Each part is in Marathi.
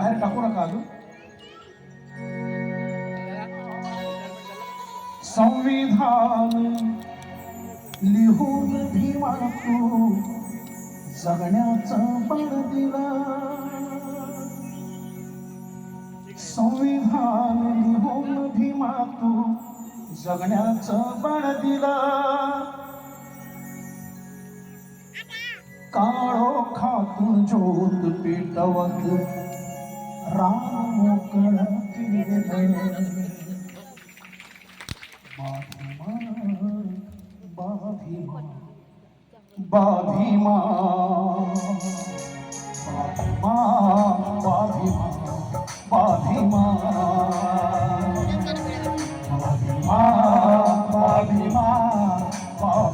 बाहेर टाकू नका अजून. संविधान लिहून भीमा तू जगण्याचं बळ दिला. संविधान लिहून भीमा तू जगण्याचं बळ दिला. काळो खातून ज्योत पेटवत Bhima, Bhima, Bhima, Bhima, Bhima, Bhima,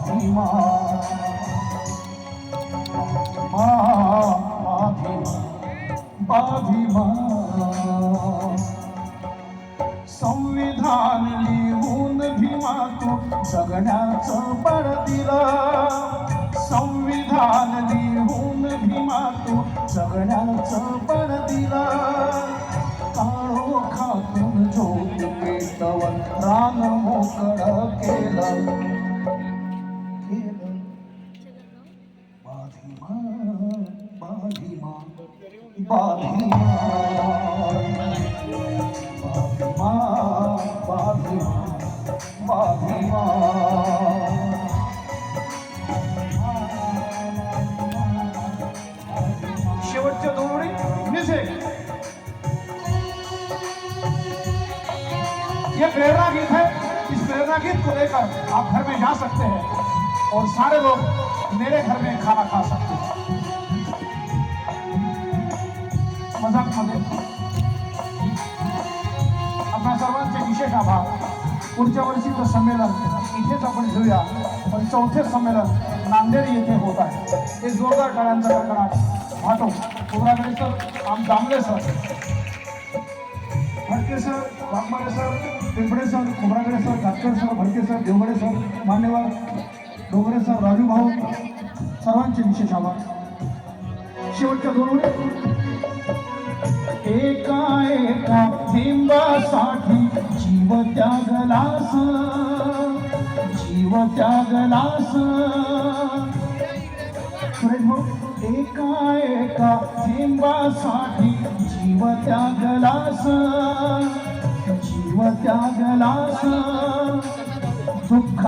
Bhima, अभिमान। संविधान लिहून भीमा तू जगण्याच पड दिलं संविधान लिहून भीमा तू जगण्याच पड दिला काळो खातून झोप पेटवून रान शेवटच्या दोन म्युझिक ये प्रेरणा गीत है इस प्रेरणा गीत को लेकर आप घर में जा सकते हैं और सारे लोग मेरे घर में खाना खा सकते हैं। आपणा सर्वांचे विशेष आभार. पुढच्या वर्षीचं संमेलन इथेच आपण घेऊया. पण चौथे संमेलन नांदेड येथे होत आहे. हे जोरदार टाळ्यांचा कडकडाट वाटो कोबरागडे सर आम Damle sir. Bhatke sir Waghmare sir Pimple sir Khobragade sir Ghatkar sir Bhatke sir Devgade sir मान्यवर डोंगरे सर राजू भाऊ सर्वांचे विशेष आभार. शेवटच्या दोन एका एका बिंबासाठी जीव त्यागलास जीव त्यागलास सुरेश एका एका बिंबासाठी जीव त्यागलास जीव त्यागलास दुःख